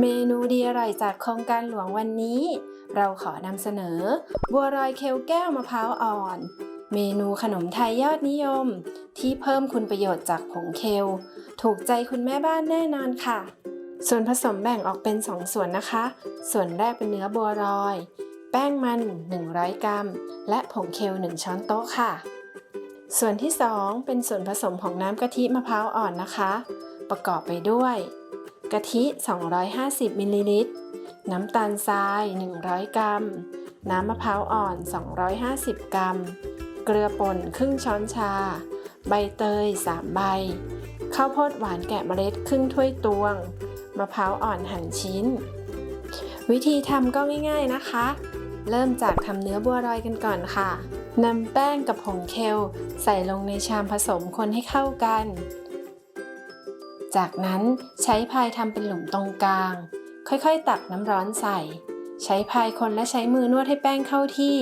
เมนูดีอร่อยจากโครงการหลวงวันนี้ เราขอนำเสนอ บัวรอยเคลแก้วมะพร้าวอ่อน เมนูขนมไทยยอดนิยม ที่เพิ่มคุณประโยชน์จากผงเคล ถูกใจคุณแม่บ้านแน่นอนค่ะ ส่วนผสมแบ่งออกเป็น 2 ส่วนนะคะ ส่วนแรกเป็นเนื้อบัวรอย แป้งมัน 100 กรัม และผงเคล 1 ช้อนโต๊ะค่ะ ส่วนที่ 2 เป็นส่วนผสมของน้ำกะทิมะพร้าวอ่อนนะคะ ประกอบไปด้วย กะทิ 250มิลลิลิตร น้ำตาลทราย 100 กรัม น้ำมะพร้าวอ่อน 250 กรัม เกลือป่นครึ่งช้อนชา ใบเตย 3 ใบ ข้าวโพดหวานแกะเมล็ดครึ่งถ้วยตวง มะพร้าวอ่อนหั่นชิ้น วิธีทำก็ง่ายๆนะคะ เริ่มจากทำเนื้อบัวรอยกันก่อนค่ะนำแป้งกับผงเคลใส่ลงในชามผสมคนให้เข้ากัน จากนั้นใช้พายทำเป็นหลุมตรงกลาง ค่อยๆ ตักน้ำร้อนใส่ ใช้พายคนและใช้มือนวดให้แป้งเข้าที่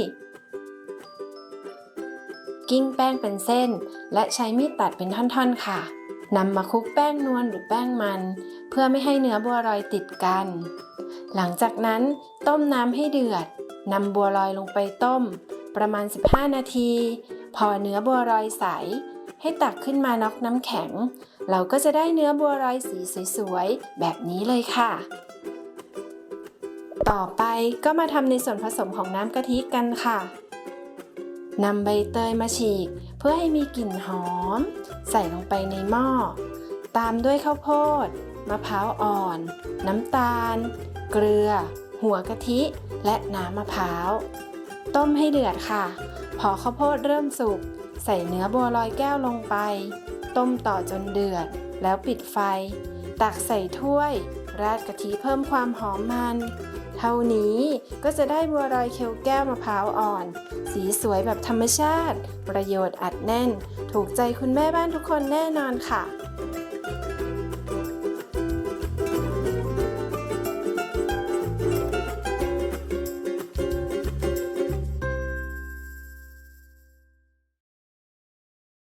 กิ้งแป้งเป็นเส้น และใช้มีดตัดเป็นท่อนๆค่ะนำมาคลุกแป้งนวลหรือแป้งมัน เพื่อไม่ให้เนื้อบัวลอยติดกัน หลังจากนั้นต้มน้ำให้เดือดนำบัวลอยลงไปต้ม ประมาณ 15 นาที พอเนื้อบัวลอยใส ให้ตักขึ้นมาน็อกน้ำแข็ง เราก็จะได้เนื้อบัวลอยสีสวยๆ แบบนี้เลยค่ะ ต่อไปก็มาทำในส่วนผสมของน้ำกะทิกันค่ะนำใบเตยมาฉีก เพื่อให้มีกลิ่นหอม ใส่ลงไปในหม้อ ตามด้วยข้าวโพด มะพร้าวอ่อน น้ำตาล เกลือ หัวกะทิ และน้ำมะพร้าว ต้มให้เดือดค่ะ พอข้าวโพดเริ่มสุก ใส่เนื้อบัวลอยแก้วลงไป ต้มต่อจนเดือด แล้วปิดไฟ ตักใส่ถ้วย ราดกะทิเพิ่มความหอมมัน เท่านี้ก็จะได้บัวลอยเคลแก้วมะพร้าวอ่อน สีสวยแบบธรรมชาติ ประโยชน์อัดแน่น ถูกใจคุณแม่บ้านทุกคนแน่นอนค่ะ